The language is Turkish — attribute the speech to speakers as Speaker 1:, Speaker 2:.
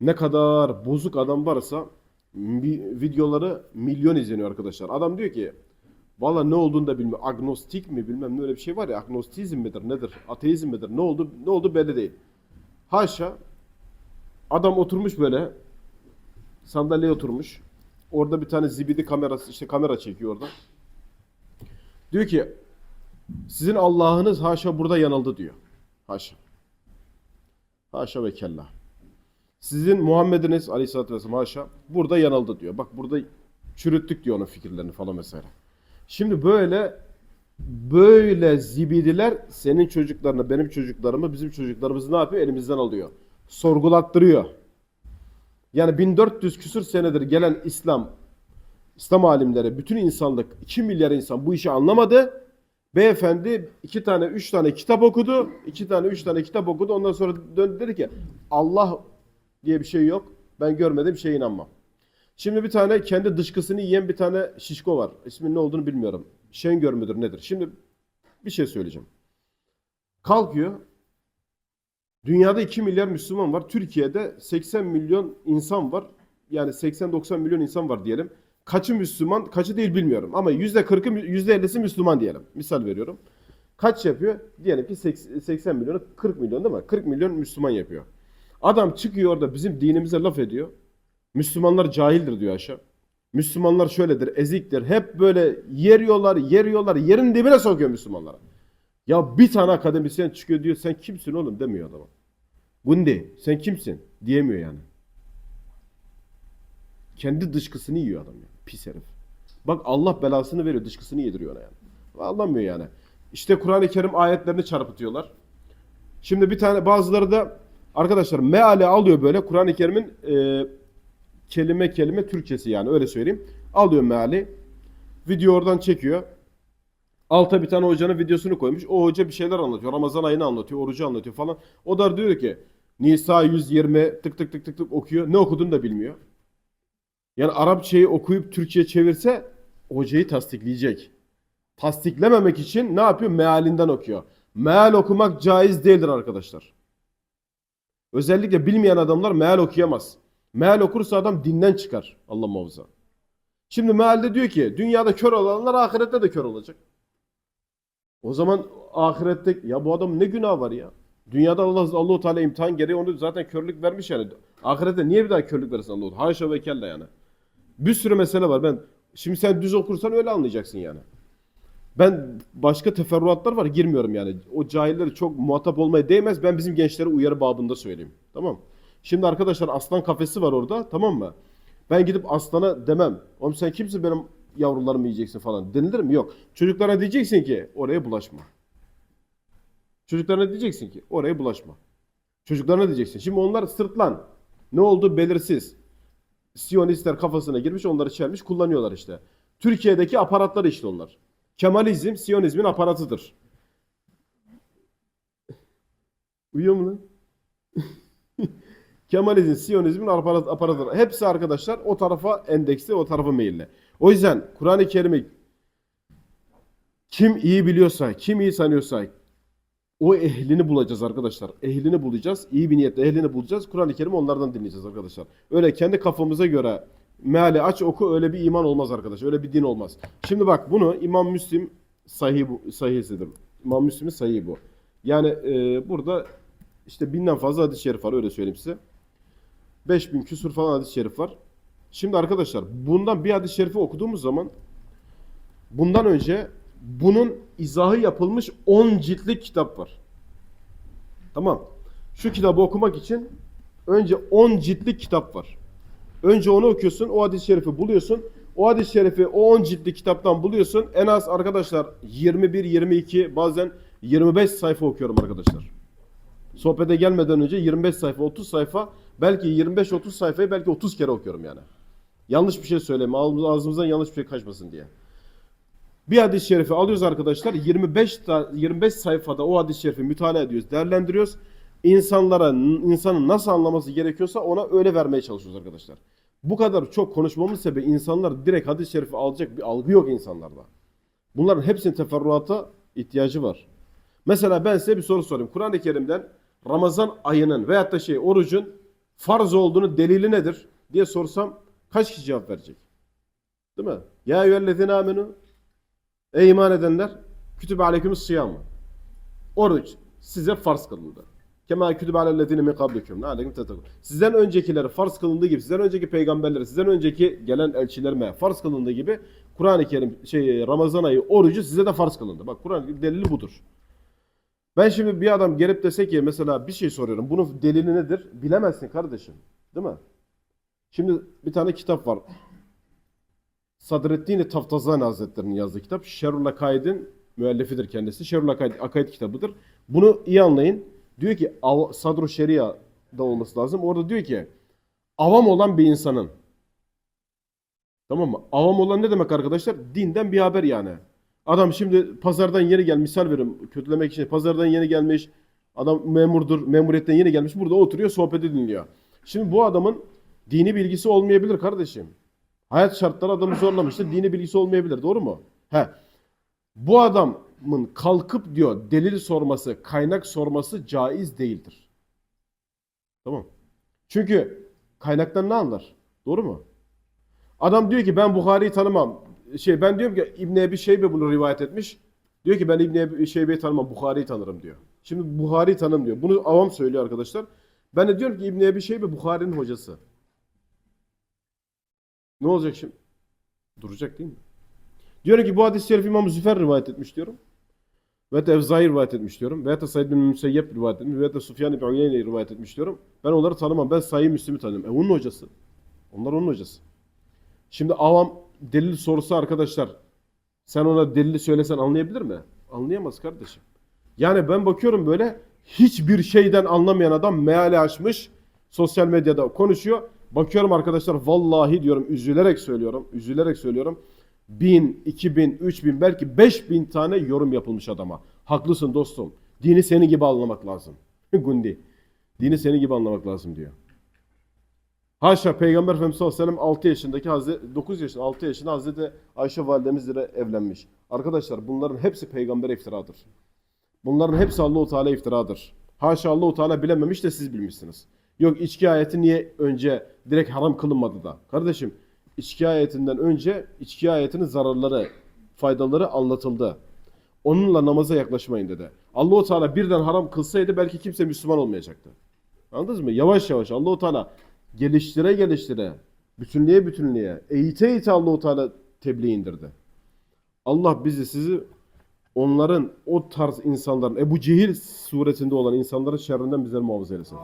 Speaker 1: ne kadar bozuk adam varsa videoları milyon izleniyor arkadaşlar. Adam diyor ki valla ne olduğunu da bilmiyorum. Agnostik mi bilmem ne öyle bir şey var ya. Agnostizm midir nedir? Ateizm midir? Ne oldu? Ne oldu belli değil. Haşa adam oturmuş böyle sandalyeye oturmuş. Orada bir tane zibidi kamerası işte kamera çekiyor orada. Diyor ki sizin Allah'ınız haşa burada yanıldı diyor. Haşa. Haşa ve kella. Sizin Muhammed'iniz aleyhissalatü vesselam haşa burada yanıldı diyor. Bak burada çürüttük diyor onun fikirlerini falan vesaire. Şimdi böyle böyle zibidiler senin çocuklarını, benim çocuklarımı, bizim çocuklarımızı ne yapıyor? Elimizden alıyor. Sorgulattırıyor. Yani 1400 küsür senedir gelen İslam, İslam alimleri, bütün insanlık, 2 milyar insan bu işi anlamadı. Beyefendi iki tane, üç tane kitap okudu. iki tane, üç tane kitap okudu. Ondan sonra döndü dedi ki Allah diye bir şey yok. Ben görmedim şeye inanmam. Şimdi bir tane kendi dışkısını yiyen bir tane şişko var. İsmin ne olduğunu bilmiyorum. Şengör müdür nedir? Şimdi bir şey söyleyeceğim. Kalkıyor. Dünyada 2 milyar Müslüman var. Türkiye'de 80 milyon insan var. Yani 80-90 milyon insan var diyelim. Kaçı Müslüman, kaçı değil bilmiyorum. Ama %40'ı, %50'si Müslüman diyelim. Misal veriyorum. Kaç yapıyor? Diyelim ki 80 milyonu 40 milyon değil mi? 40 milyon Müslüman yapıyor. Adam çıkıyor orada bizim dinimize laf ediyor. Müslümanlar cahildir diyor aşağı. Müslümanlar şöyledir, eziktir. Hep böyle yeriyorlar, yeriyorlar, yerin dibine sokuyor Müslümanlara. Ya bir tane akademisyen çıkıyor diyor sen kimsin oğlum demiyor adama. Gundi sen kimsin diyemiyor yani. Kendi dışkısını yiyor adam ya. Pis herif. Bak Allah belasını veriyor dışkısını yediriyor ona yani. Anlamıyor yani. İşte Kur'an-ı Kerim ayetlerini çarpıtıyorlar. Şimdi bir tane bazıları da arkadaşlar meale alıyor böyle Kur'an-ı Kerim'in e, kelime kelime Türkçesi yani öyle söyleyeyim. Alıyor meali. Video oradan çekiyor. Alta bir tane hocanın videosunu koymuş. O hoca bir şeyler anlatıyor. Ramazan ayını anlatıyor, orucu anlatıyor falan. O da diyor ki Nisa 120 tık tık tık tık tık okuyor. Ne okuduğunu da bilmiyor. Yani Arapçayı okuyup Türkçe'ye çevirse hocayı tasdikleyecek. Tasdiklememek için ne yapıyor? Mealinden okuyor. Meal okumak caiz değildir arkadaşlar. Özellikle bilmeyen adamlar meal okuyamaz. Meal okursa adam dinden çıkar. Allah muhafaza. Şimdi mealde diyor ki dünyada kör olanlar ahirette de kör olacak. O zaman ahirette ya bu adam ne günah var ya? Dünyada Allah Allahu Teala imtihan gereği onu zaten körlük vermiş yani. Ahirette niye bir daha körlük versin Allahu? Haşa ve kella yani. Bir sürü mesele var. Ben şimdi sen düz okursan öyle anlayacaksın yani. Ben başka teferruatlar var girmiyorum yani. O cahilleri çok muhatap olmaya değmez. Ben bizim gençlere uyarı babında söyleyeyim. Tamam. Şimdi arkadaşlar aslan kafesi var orada tamam mı? Ben gidip aslana demem. Oğlum sen kimsin benim yavrularımı yiyeceksin falan. Denilir mi? Yok. Çocuklara diyeceksin ki oraya bulaşma. Çocuklarına diyeceksin ki oraya bulaşma. Çocuklarına diyeceksin. Şimdi onlar sırtlan. Ne oldu belirsiz. Siyonistler kafasına girmiş onları çelmiş kullanıyorlar işte. Türkiye'deki aparatlar işte onlar. Kemalizm Siyonizmin aparatıdır. Uyuyor mu lan? Kemalizm, Siyonizmin aparat, aparatıdır. Hepsi arkadaşlar o tarafa endeksli, o tarafa meyilli. O yüzden Kur'an-ı Kerim'i kim iyi biliyorsa, kim iyi sanıyorsa o ehlini bulacağız arkadaşlar. Ehlini bulacağız. İyi bir niyetle ehlini bulacağız. Kur'an-ı Kerim'i onlardan dinleyeceğiz arkadaşlar. Öyle kendi kafamıza göre meali aç oku öyle bir iman olmaz arkadaş. Öyle bir din olmaz. Şimdi bak bunu İmam Müslim sahih sahihsidir. İmam Müslim'in sahih bu. Yani e, burada işte binden fazla hadis-i şerif var öyle söyleyeyim size. 5000 küsur falan hadis-i şerif var. Şimdi arkadaşlar bundan bir hadis-i şerifi okuduğumuz zaman bundan önce bunun izahı yapılmış 10 ciltlik kitap var. Tamam. Şu kitabı okumak için önce 10 ciltlik kitap var. Önce onu okuyorsun, o hadis-i şerifi buluyorsun. O hadis-i şerifi o 10 ciltlik kitaptan buluyorsun. En az arkadaşlar 21, 22 bazen 25 sayfa okuyorum arkadaşlar. Sohbete gelmeden önce 25 sayfa, 30 sayfa, belki 25-30 sayfayı belki 30 kere okuyorum yani. Yanlış bir şey söyleme, ağzımızdan yanlış bir şey kaçmasın diye. Bir hadis-i şerifi alıyoruz arkadaşlar. 25 ta- 25 sayfada o hadis-i şerifi mütalaa ediyoruz, değerlendiriyoruz. İnsanlara insanın nasıl anlaması gerekiyorsa ona öyle vermeye çalışıyoruz arkadaşlar. Bu kadar çok konuşmamız sebebi insanlar direkt hadis-i şerifi alacak bir algı yok insanlarda. Bunların hepsinin teferruata ihtiyacı var. Mesela ben size bir soru sorayım. Kur'an-ı Kerim'den Ramazan ayının veyahut da şey orucun farz olduğunu delili nedir diye sorsam kaç kişi cevap verecek? Değil mi? Ya eyyühellezine amenu Ey iman edenler kütübe aleykümüs sıyam. Oruç size farz kılındı. Kema kütübe alellezine min kablikum. Aleyküm tetakun. Sizden öncekileri farz kılındığı gibi, sizden önceki peygamberlere, sizden önceki gelen elçilerime farz kılındığı gibi Kur'an-ı Kerim şey Ramazan ayı orucu size de farz kılındı. Bak Kur'an delili budur. Ben şimdi bir adam gelip dese ki mesela bir şey soruyorum. Bunun delili nedir? Bilemezsin kardeşim. Değil mi? Şimdi bir tane kitap var. Sadreddin Taftazani Hazretleri'nin yazdığı kitap. Şerul Akaid'in müellifidir kendisi. Şerul Akaid, Akaid kitabıdır. Bunu iyi anlayın. Diyor ki Sadru Şeria'da olması lazım. Orada diyor ki avam olan bir insanın tamam mı? Avam olan ne demek arkadaşlar? Dinden bir haber yani. Adam şimdi pazardan yeni gelmiş, misal veririm kötülemek için. Pazardan yeni gelmiş, adam memurdur, memuriyetten yeni gelmiş. Burada oturuyor, sohbeti dinliyor. Şimdi bu adamın dini bilgisi olmayabilir kardeşim. Hayat şartları adamı zorlamıştır. Dini bilgisi olmayabilir. Doğru mu? He. Bu adamın kalkıp diyor delil sorması, kaynak sorması caiz değildir. Tamam. Çünkü kaynaktan ne anlar? Doğru mu? Adam diyor ki ben Bukhari'yi tanımam. Şey ben diyorum ki İbn Ebi Şeybe bunu rivayet etmiş. Diyor ki ben İbn Ebi Şeybe'yi tanımam, Bukhari'yi tanırım diyor. Şimdi Bukhari'yi tanım diyor. Bunu avam söylüyor arkadaşlar. Ben de diyorum ki İbn Ebi Şeybe Bukhari'nin hocası. Ne olacak şimdi? Duracak değil mi? Diyorum ki bu hadis-i şerif İmam Züfer rivayet etmiş diyorum. Ve de Evzai rivayet etmiş diyorum. Ve de Said bin Müseyyep rivayet etmiş. Ve de Sufyan bin Uyeyne rivayet etmiş diyorum. Ben onları tanımam. Ben Sahih Müslim'i tanıyorum. E onun hocası. Onlar onun hocası. Şimdi avam delil sorusu arkadaşlar. Sen ona delili söylesen anlayabilir mi? Anlayamaz kardeşim. Yani ben bakıyorum böyle hiçbir şeyden anlamayan adam meali açmış. Sosyal medyada konuşuyor. Bakıyorum arkadaşlar vallahi diyorum üzülerek söylüyorum. Üzülerek söylüyorum. Bin, iki bin, üç bin belki beş bin tane yorum yapılmış adama. Haklısın dostum. Dini seni gibi anlamak lazım. Gundi. Dini seni gibi anlamak lazım diyor. Haşa Peygamber Efendimiz sallallahu aleyhi ve sellem 6 yaşındaki Hazreti 9 yaşında 6 yaşında Hazreti Ayşe validemizle evlenmiş. Arkadaşlar bunların hepsi peygambere iftiradır. Bunların hepsi Allahu Teala iftiradır. Haşa Allahu Teala bilememiş de siz bilmişsiniz. Yok içki ayeti niye önce direkt haram kılınmadı da? Kardeşim içki ayetinden önce içki ayetinin zararları, faydaları anlatıldı. Onunla namaza yaklaşmayın dedi. Allahu Teala birden haram kılsaydı belki kimse Müslüman olmayacaktı. Anladınız mı? Yavaş yavaş Allahu Teala geliştire geliştire, bütünlüğe bütünlüğe, eğite eğite Allahu Teala tebliğ indirdi. Allah bizi sizi onların o tarz insanların Ebu Cehil suretinde olan insanların şerrinden bizleri muhafaza eylesin.